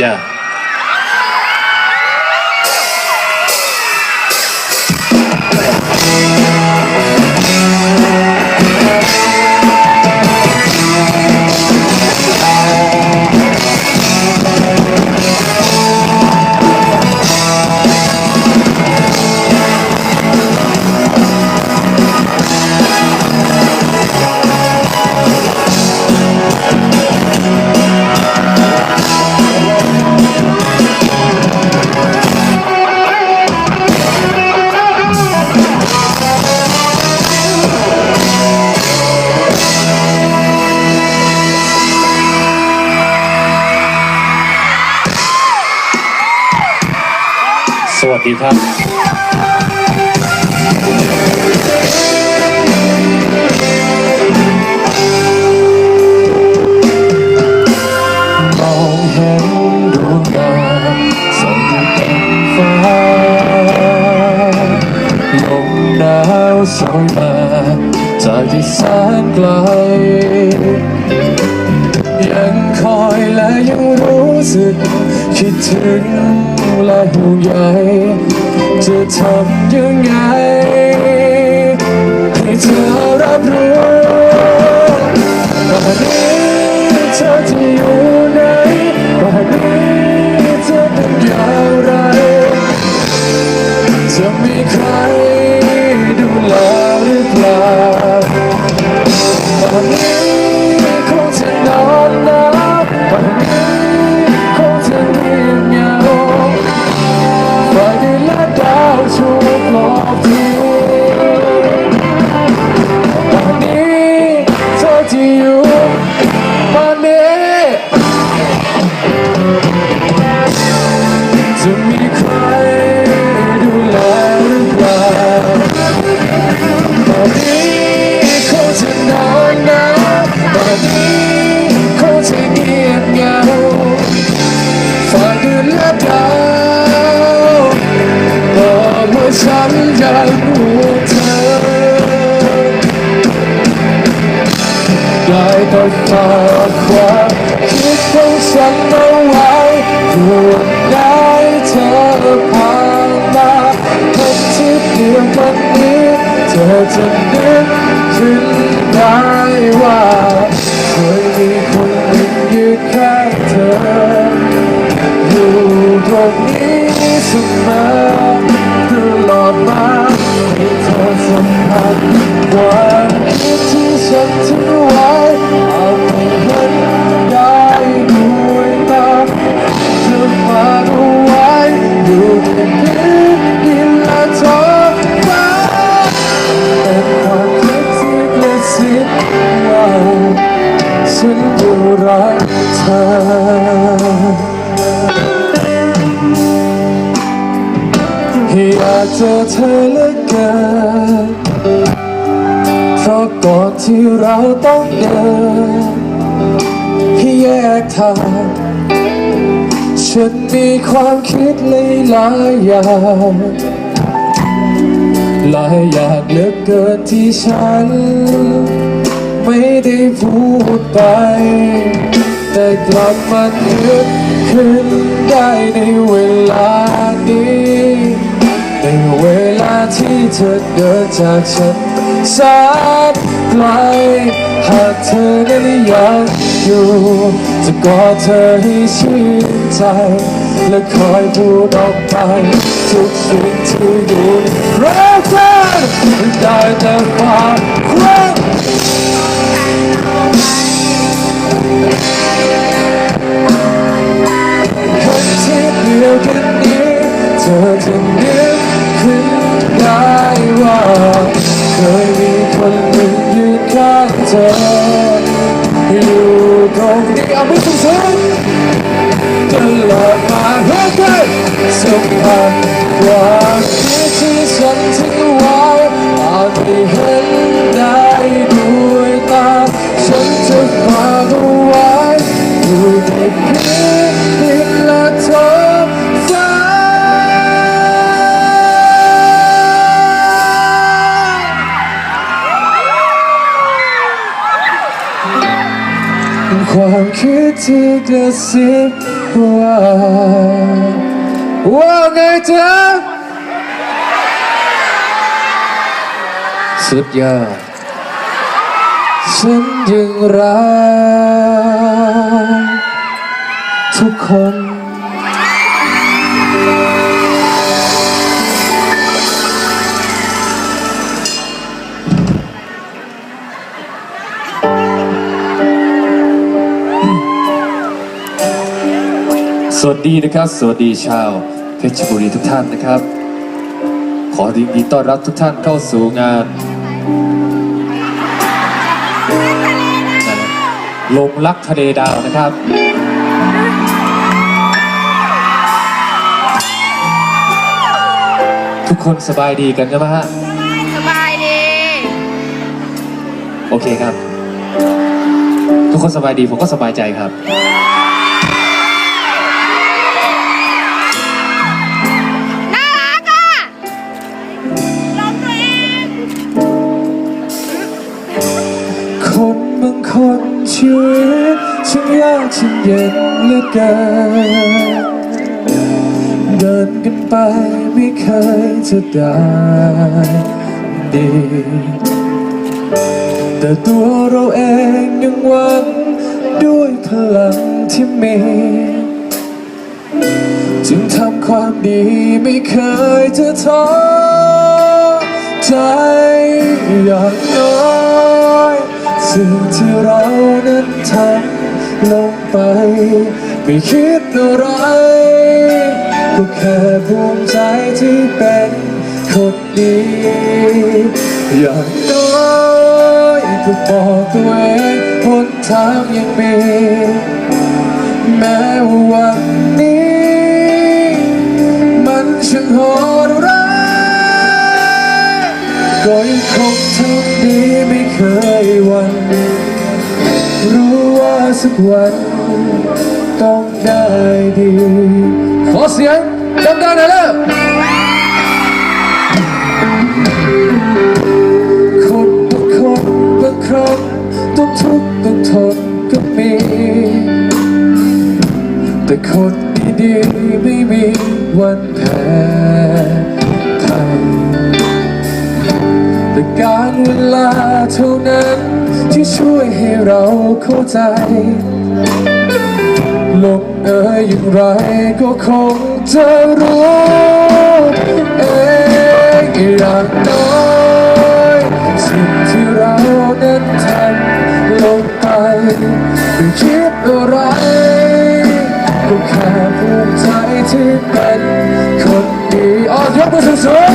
วั ดีครับมองเห็นดวงดาวส่องอยู่บนฟ้าลมหนาวสอยมาจากที่แสนไกล ยังคอยและยังรู้สึก คิดถึงและห่วงใยจะทำยังไง ให้เธอรับรู้วันนี้เธอจะอยู่ไหนวันนี้เธอเป็นอย่างไรจะมีใคร ป ดียว เธออยากเจอเธอเหลือเกินเพราะก่อนที่เราต้องเดินที่แยกทางฉันมีความคิดหลายอย่างหลายอย่างเหลือเกินที่ฉัน ไม่ได้พูดไป แต่กลับมานึกขึ้นได้ในเวลานี้ ในเวลาที่เธอเดินจากฉันแสนไกลหากเธอนั้นยังอยู่จะกอดเธอให้ชื่นใจ และคอยพูดออกไปทุกสิ่งที่อยู่รักกันได้แต่ความรั คนที่เดียวกันนี้เธอจะนึกขึ้นได้ว่าเคยมีคนหนึ่งยืนข้างเธออยู่ตรงนี้เอาไม่สุดท้ายตลอดมาเพื่อกันสัมผัสความคิดที่ฉันทิ้งไว้ ความคิดที่กระซิบว่าว่าไงเธอสุดยอดฉันยังรักทุกคน สวัสดีนะครับ สวัสดีชาวเพชรบุรีทุกท่านนะครับ ขอยินดีต้อนรับทุกท่านเข้าสู่งานลมรักทะเลดาวนะครับ ทุกคนสบายดีกันใช่ไหมฮะ สบายดี โอเคครับ ทุกคนสบายดีผมก็สบายใจครับางยากเย็นเหลือเกินเดินกันไปไม่เคยจะได้ดีแต่ตัวเราเองยังหวังด้วยพลังที่มีจึงทำความดีไม่เคยจะท้อใจอย่างน้อย สิ่งที่เรานั้นทำ ลงไป ไม่คิดอะไรก็แค่ภูมิใจที่เป็นคนดีอย่างน้อยก็บอกตัวเองหนทางยังมีแม้วันนี้ มันช่างโหดร้ายก็ยังคงทำดีไม่เคย สักวันต้องได้ดี ขอเสียงดังๆหน่อยเลยคนบางคนบางครั้งต้องทุกข์ต้องทนก็มี แต่คนดีๆไม่มีวันแพ้ภัยแต่การเวลาเท่านั้น ที่ช่วยให้เราเข้าใจลงเอยอย่างไรก็คงจะรู้เองอย่างน้อยสิ่งที่เรานั้นทำลงไปไม่คิดอะไร ก็แค่ภูมิใจที่เป็นคนดีอ่อยกมือสูง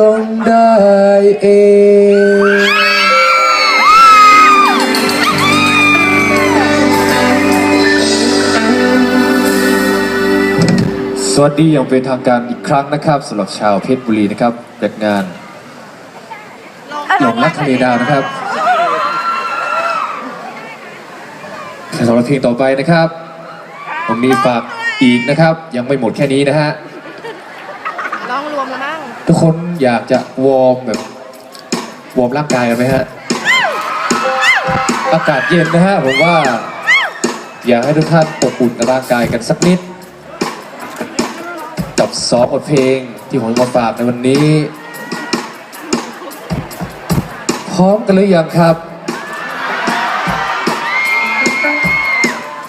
ต้องได้เองสวัสดีอย่างเป็นทางการอีกครั้งนะครับสำหรับชาวเพชรบุรีนะครับจัดงานหลงรักทะเลดาวนะครับสำหรับเพลงต่อไปนะครับผมมีฝากอีกนะครับ ยังไม่หมดแค่นี้นะฮะลองรวมแล้วมั้ง ทุกคนอยากจะวอร์มแบบวอร์มร่างกายกันไหมฮะ อากาศเย็นนะฮะผมว่า อยากให้ทุกท่านอบอุ่นร่างกายกันสักนิด กับสองบทเพลงที่ผมมาฝากในวันนี้ พร้อมกันหรือยังครับ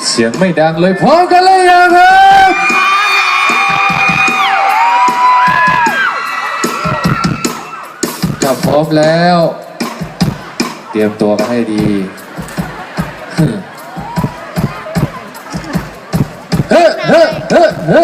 เสียงไม่ดังเลยพร้อมกันเลยยังครับ ถ้าพร้อมแล้ว เตรียมตัวกันให้ดีเฮ้เฮ้เฮ้เฮ้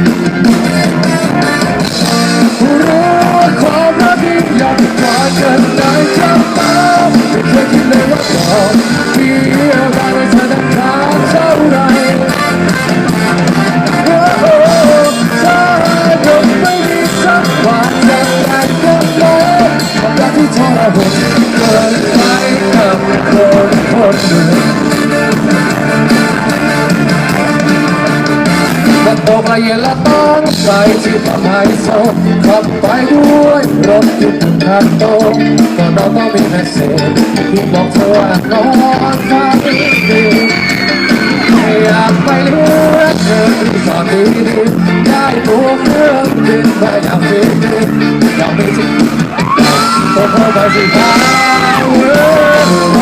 กว่าเกินไหนจะมาไม่เคยคิดเลยว่าก่อนมีอะไรในธนาคารเท่าไหถ้ายังไม่มีสักวันจะแต่กันเลยความรักที่ทรหดเกินไปกับคนคนหนึ่งวันตกละเย็นละต้อง ไปที่ปั๊มไฮโซขับไปด้วยรถยุดคันโตก็เราต้องมีแมสเซจที่บอกเธอว่านอนฝันดีอยากไปเลือกเธอที่สอนดีๆได้ตัวเครื่องบินไปอย่างฟรีอยากมีสิ่งต้องเข้าไปสิพาวเวอร์ไร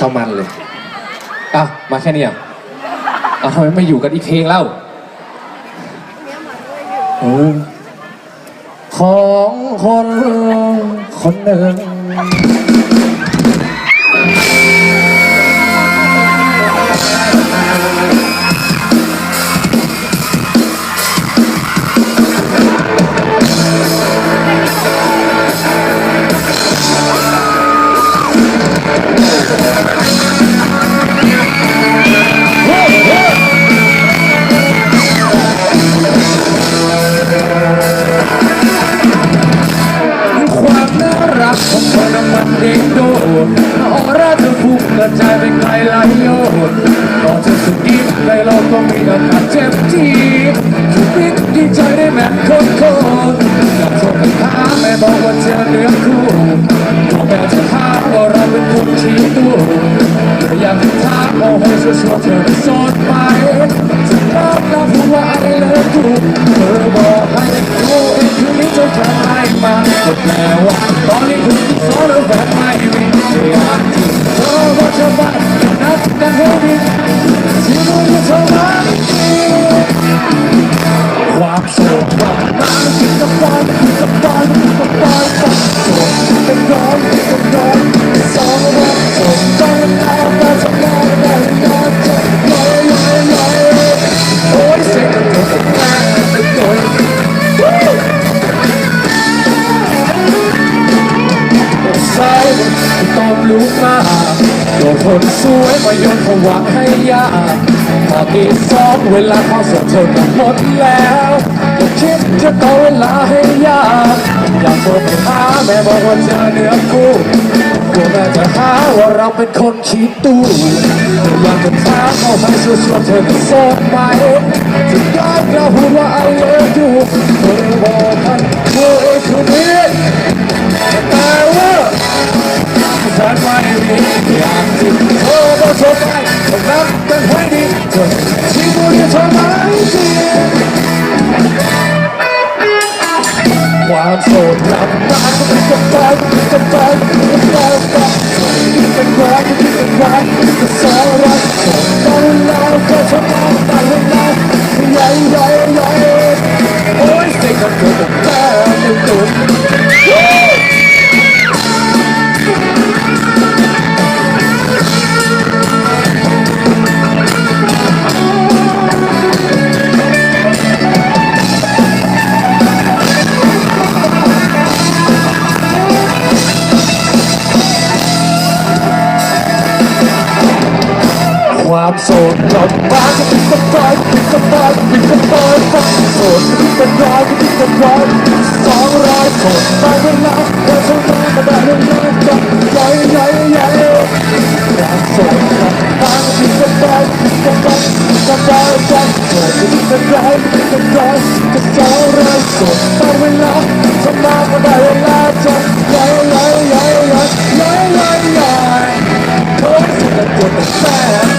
เศร้ามันเลยอะมาแค่นี้อะเอาทำไมไม่อยู่กันอีกเพลงเล่าเออของคนคนหนึ่ง บอกว่าเจอเหนือคู่กลัวแม่จะหาว่าเราเป็นคนขี้ตู้แต่อยากจะถามเอาให้ชัวร์ๆเธอจะโสดไหมจะได้กล้าพูดว่า I love you เธอบอกมันเธอคือนี้แต่ว่าฉันไม่มีอย่างที่เธอบอกเธอไปต้องนับกันให้ดีเธอที่พูดเธอไม่จริง ความโสดกลับมาก็เป็นกับแฟนกับแฟนกับแฟนกับเป็นรักเป็นรักก็สารักโสดตอนแล้วก็ทำงานตอนแล้วใหญ่ใหญ่ใหญ่ ความโสดกลับมาก็เป็นสบายเป็นสบายเป็นสบายควาโสดเป็นร้อยเป็นสบายสองร้อยโสดไปเวลาเราทำงานมาได้เวลาจับใหญ่ใหญ่ใหญ่ความโสดกลับมาก็เป็นสบายเป็นสบายเป็นสบายควาโสดเป็นร้อยเป็นสบายก็สองร้อยโสดไปเวลาทำงานมาได้เวลาจับใหญ่ใหญ่ใหญ่ใหญ่ใหญ่ใหญ่ใหญ่โอ้ยสุดปวดแต่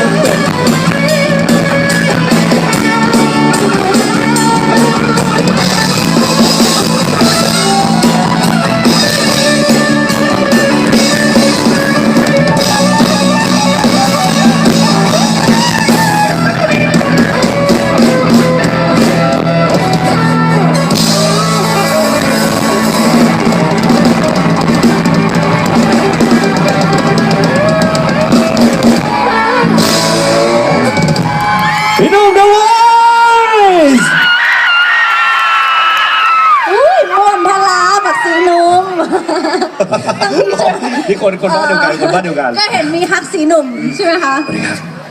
นี่คนคนบ้านเดียวกันคนบ้านเดียวกัน ก็เห็นมีฮักสีหนุ่มใช่ไหมคะ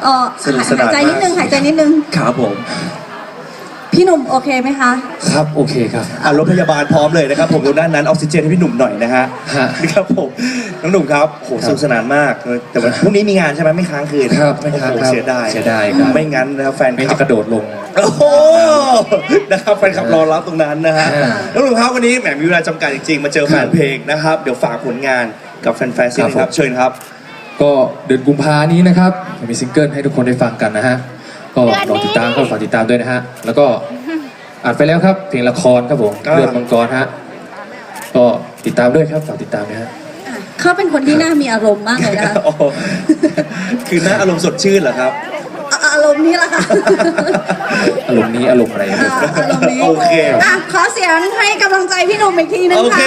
เออสนุกสนานหายใจนิดนึงหายใจนิดนึง ครับผม พี่หนุ่มโอเคไหมคะ ครับ โอเคครับ อะรถพยาบาลพร้อมเลยนะครับ ผมดูด้านนั้นออกซิเจนให้พี่หนุ่มหน่อยนะฮะฮะนี่ครับผมน้องหนุ่มครับโหสนุกสนานมากเลยแต่วันพรุ่งนี้มีงานใช่ไหมไม่ค้างคืนครับไม่ค้างโอ้โหครับเสียดายเสียดายครับ ไม่งั้นนะครับแฟนไม่คลัจะบ กระโดดลง โอ้โหนะครับแฟนคลับรอรับตรงนั้นนะฮะฮะน้องหนุ่มครับวันนี้แหมมีเวลาจำกัดจริงๆ มาเจอแฟนเพลงนะครับ เดี๋ยวฝากผลงานกับแฟนๆซิงครับผมครับ เชิญครับ ก็เดือนกุมภานี้นะครับจะมีซิงเกิลให้ทุกคนได้ฟังกันนะฮะ ก็รอติดตามก็ฝากติดตามด้วยนะฮะ แล้วก็อัดไปแล้วครับเพลงละครครับผมอ่าเลือดมังกรฮะก็ติดตามด้วยครับฝากติดตามนะฮะเขาเป็นคนที่น่ามีอารมณ์มากเลยนะคะโอ้โหคือหน้าอารมณ์สดชื่นเหรอครับอะอารมณ์นี้แหละค่ะอารมณ์นี้อารมณ์อะไรอะนะอารมณ์นี้โอเค อะขอเสียงให้กำลังใจพี่หนุ่มอีกทีนึงโอเค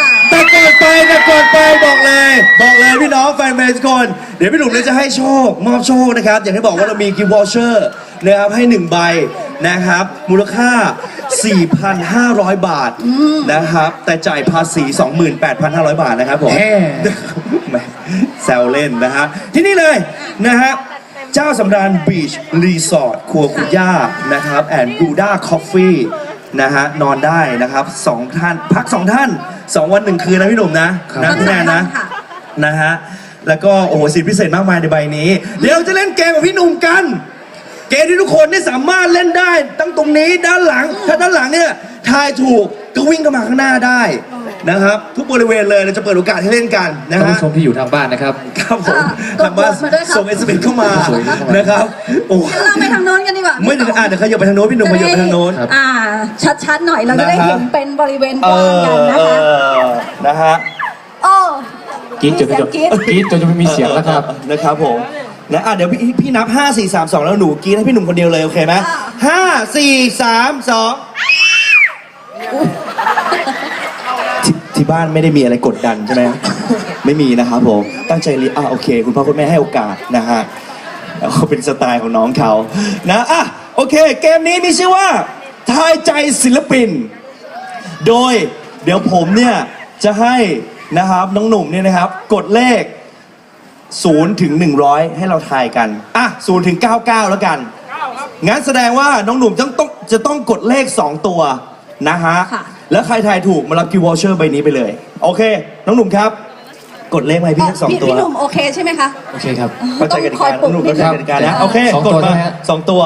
ค่ะแต่ก่อนไปแต่ก่อนไปบอกเลย บอกเลยพี่น้องแฟนเพลงทุกคน เดี๋ยวพี่หนุ่มเนี่ยจะให้โชค มอบโชคนะครับ อย่างที่บอกว่าเรามีกิฟต์วอเชอร์นะครับให้หนึ่งใบนะครับ มูลค่า 4,500 บาทนะครับ แต่จ่ายภาษี 28,500 บาทนะครับผมแหมแหมแซวเล่นนะฮะที่นี่เลยนะฮะ เจ้าสำราญบีชรีสอร์ทครัวคุณย่านะครับแอนด์บูด้าคอฟฟี่นะฮะนอนได้นะครับสองท่านพักสองท่านสองวันหนึ่งคืนนะพี่หนุ่มนะครับนะพี่แนนนะค่ะ นะฮะแล้วก็โอ้โหสิทธิพิเศษมากมายในใบนี้ เดี๋ยวเราจะเล่นเกมกับพี่หนุ่มกัน เกมที่ทุกคนได้สามารถเล่นได้ตั้งตรงนี้ด้านหลัง ถ้าด้านหลังเนี่ยทายถูกก็วิ่งเข้ามาข้างหน้าได้ นะครับ ทุกบริเวณเลยเราจะเปิดโอกาสให้เล่นกันนะท่านฮะ ผู้ชมที่อยู่ทางบ้านนะครับ ครับผมอะทางบ้านกดมาด้วยครับ ส่งเอสเเข้ามาส่ง SMS เข้ามา นะครับโอ้งั้นเราไปทางโน้นกันดีกว่าไม่ถึงอ่านเดี๋ยวขยับไปทางโน้นพี่หนุ่มขยับไปทางโน้น ครับ อ่า ชัดๆหน่อยเราจะได้นะฮะเห็นเป็นบริเวณกเอว้างอกันนะเอคะอนะฮะโอ้กรีดจนจะมีเสียงกรี๊ดกรีดจนจะไม่มีเสียงแล้วครับนะครับผมนะอะเดี๋ยวพี่พี่นับ 5 4 3 2 แล้วหนูกรีดให้พี่หนุ่มคนเดียวเลย โอเคไหมห้าสี่สามสอง ที่ที่บ้านไม่ได้มีอะไรกดดันใช่ไหมไม่มีนะครับผม ตั้งใจเรียนอะโอเค คุณพ่อคุณแม่ให้โอกาสนะฮะเอาเป็นสไตล์ของน้องเขานะอะโอเค เกมนี้มีชื่อว่า ทายใจศิลปิน โดยเดี๋ยวผมเนี่ยจะให้นะครับน้องหนุ่มเนี่ยนะครับ กดเลข0ถึง100 ให้เราทายกัน อะ0ถึง99 แล้วกัน งั้นแสดงว่าน้องหนุ่มต้องต้องจะต้องกดเลข 2 ตัวนะฮะ ค่ะ แล้วใครทายถูกมารับกิฟต์วอเชอร์ใบนี้ไปเลย โอเค น้องหนุ่มครับ กดเลขมาให้พี่สักสองพี่ตัว พี่หนุ่มโอเคใช่ไหมคะโอเคครับ เข้าใจกติกาน้องหนุ่มเข้าใจกติกาครันะบโอเคสองกดตัวมาใช่ไหมฮะ สองตัว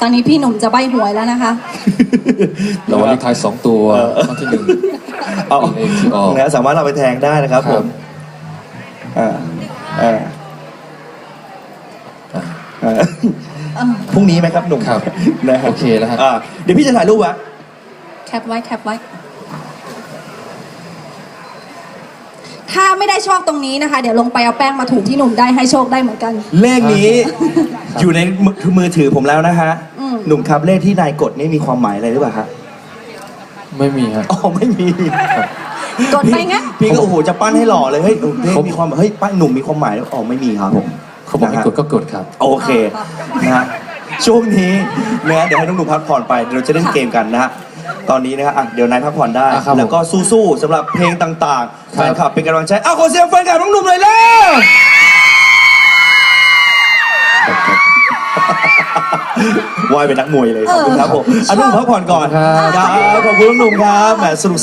ตอนนี้พี่หนุ่มจะใบหวยแล้วนะคะเราวันนี้ทายสองตัวข้อที่หนึ่ง เอาเลขที่ออกนะสามารถเอาไปแทงได้นะครับคผรับมอ่าอ่าอ่าพรุ่งนี้ไหมครับหนุ่มครับนะฮะโอเคแล้วฮะอ่าเดี๋ยวพี่จะถ่ายรูปไว้ แคปไว้แคปไว้ ถ้าไม่ได้โชคตรงนี้นะคะ เดี๋ยวลงไปเอาแป้งมาถูที่หนุ่มได้ให้โชคได้เหมือนกัน เลขนี้อยู่ในมือมือถือผมแล้วนะฮะ อืม หนุ่มครับเลขที่นายกดนี่มีความหมายอะไรหรือเปล่าฮะไม่มีฮะอ๋อไม่มีกดไปงั้นพี่ก็โอ้โหจะปั้นให้หล่อเลยเฮ้ยเลขมีความเฮ้ยปั้นหนุ่มมีความหมายแล้วอ๋อไม่มีครับผมเขาบอกให้นะฮะ กดก็กดครับ โอเคนะฮะช่วงนี้นะฮะเดี๋ยวให้น้องหนุ่มพักผ่อนไปเดี๋ยวเราจะเล่นเกมกันนะฮะ ตอนนี้นะฮะอะเดี๋ยวนายพักผ่อนได้ อะครับผม แล้วก็สู้ๆสำหรับเพลงต่างๆครับแฟนคลับเป็นกำลังใจอ้าวขอเสียงแฟนคลับน้องหนุ่มเลยเร็วครับครับวายเป็นนักมวยเลยขอบคุณครับผมอะน้องหนุ่มพักผ่อนก่อนขอบคุณครับ ครับขอบคุณน้องหนุ่มครับแหมสนุก